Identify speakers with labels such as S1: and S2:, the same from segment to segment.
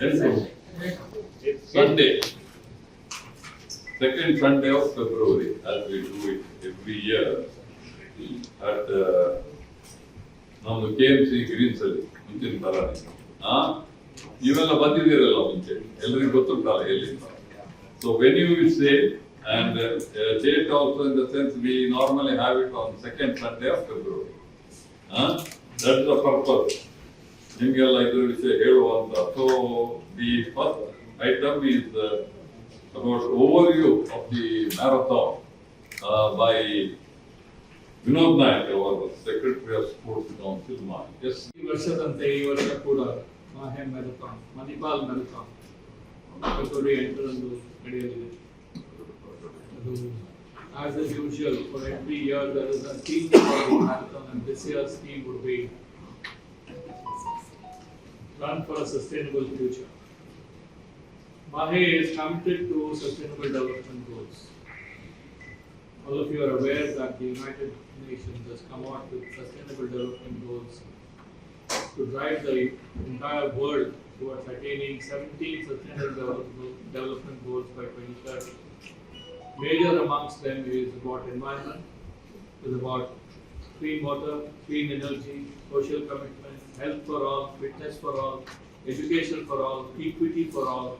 S1: It's Sunday. Second Sunday of February, as we do it every year at uh, ನಮ್ದು K M C Green's ಅಲ್ಲಿ ಮುಂಚಿನ ತರ ಆ ಇವೆಲ್ಲ ಬಂದಿದ್ದೀರಲ್ಲ ಮುಂಚೆ ಎಲ್ರಿಗೂ ಗೊತ್ತುಂಟಲ್ಲ ಎಲ್ಲಿಂದ so when you will say and date also in the sense we normally have it on second Sunday of February that the purpose ನಿಮಗೆಲ್ಲ ಇದ್ರ ವಿಷಯ ಹೇಳುವಂತ so the first item is about overview of the marathon by Vinod Nayak hour secretary of sports council ಮಾಡಿ ಎಸ್
S2: ಈ ವರ್ಷದಂತೆ ಈ ವರ್ಷ ಕೂಡ MAHE marathon Manipal marathon February ಎಂಟರಂದು ನಡೆಯಲಿದೆ ಅದು as us usual for every year there is a theme for the marathon and this years theme would be run for a sustainable future. Mahe is committed to sustainable development goals. All of you are aware that the United Nations has come out with sustainable development goals to drive the entire world towards attaining 17 sustainable development, development goals by 2030. Major amongst them is about environment, is about clean water, clean energy, social commitment, health for all, fitness for all, education for all, equity for all.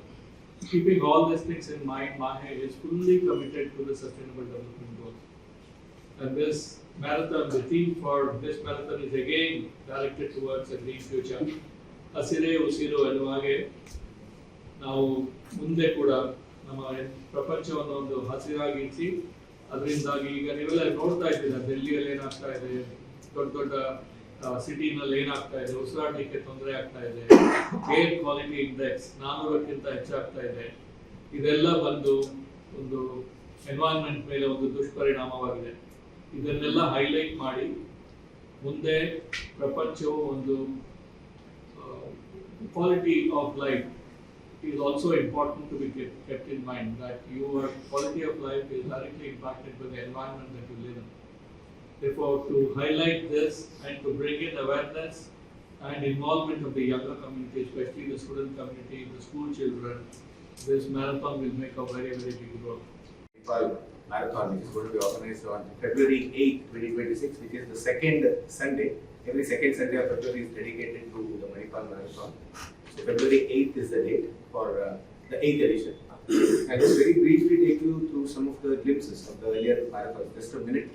S2: Keeping all these things in mind, Mahe is fully committed to the sustainable development goals. And this marathon, the theme for this marathon is again directed towards a green future. ಹಸಿರೇ ಉಸಿರು ಎನ್ನುವ ಹಾಗೆ ನಾವು ಮುಂದೆ ಕೂಡ ನಮ್ಮ ಪ್ರಪಂಚವನ್ನು ಒಂದು ಹಸಿರಾಗಿಸಿ ಅದರಿಂದಾಗಿ ಈಗ ನೀವೆಲ್ಲ ನೋಡ್ತಾ ಇದ್ದೀರಾ ಡೆಲ್ಲಿಯಲ್ಲಿ ಏನಾಗ್ತಾ ಇದೆ? ದೊಡ್ಡ ದೊಡ್ಡ ಸಿಟಿನಲ್ಲಿ ಏನಾಗ್ತಾ ಇದೆ? ಉಸಿರಾಡಲಿಕ್ಕೆ ತೊಂದರೆ ಆಗ್ತಾ ಇದೆ. ಏರ್ ಕ್ವಾಲಿಟಿ ಇಂಡೆಕ್ಸ್ ನಾನ್ನೂರಕ್ಕಿಂತ ಹೆಚ್ಚಾಗ್ತಾ ಇದೆ. ಇದೆಲ್ಲ ಬಂದು ಒಂದು ಎನ್ವೈರನ್ಮೆಂಟ್ ಮೇಲೆ ಒಂದು ದುಷ್ಪರಿಣಾಮವಾಗಿದೆ. ಇದನ್ನೆಲ್ಲ ಹೈಲೈಟ್ ಮಾಡಿ ಮುಂದೆ ಪ್ರಪಂಚವು ಒಂದು quality of life is also important to be kept, in mind that your quality of life is directly impacted by the environment that you live in. Therefore, to highlight this and to bring in awareness and involvement of the younger community, especially the student community, the school children, this marathon will make a very, very big role.
S3: Nepal Marathon, which is going to be organized on February 8, 2026, which is the second Sunday. Every second Sunday of February is dedicated to the Manipal Marathon. February 8th is the date for uh, the 8th edition. I will very briefly take you through some of the glimpses of the earlier marathons, just a minute.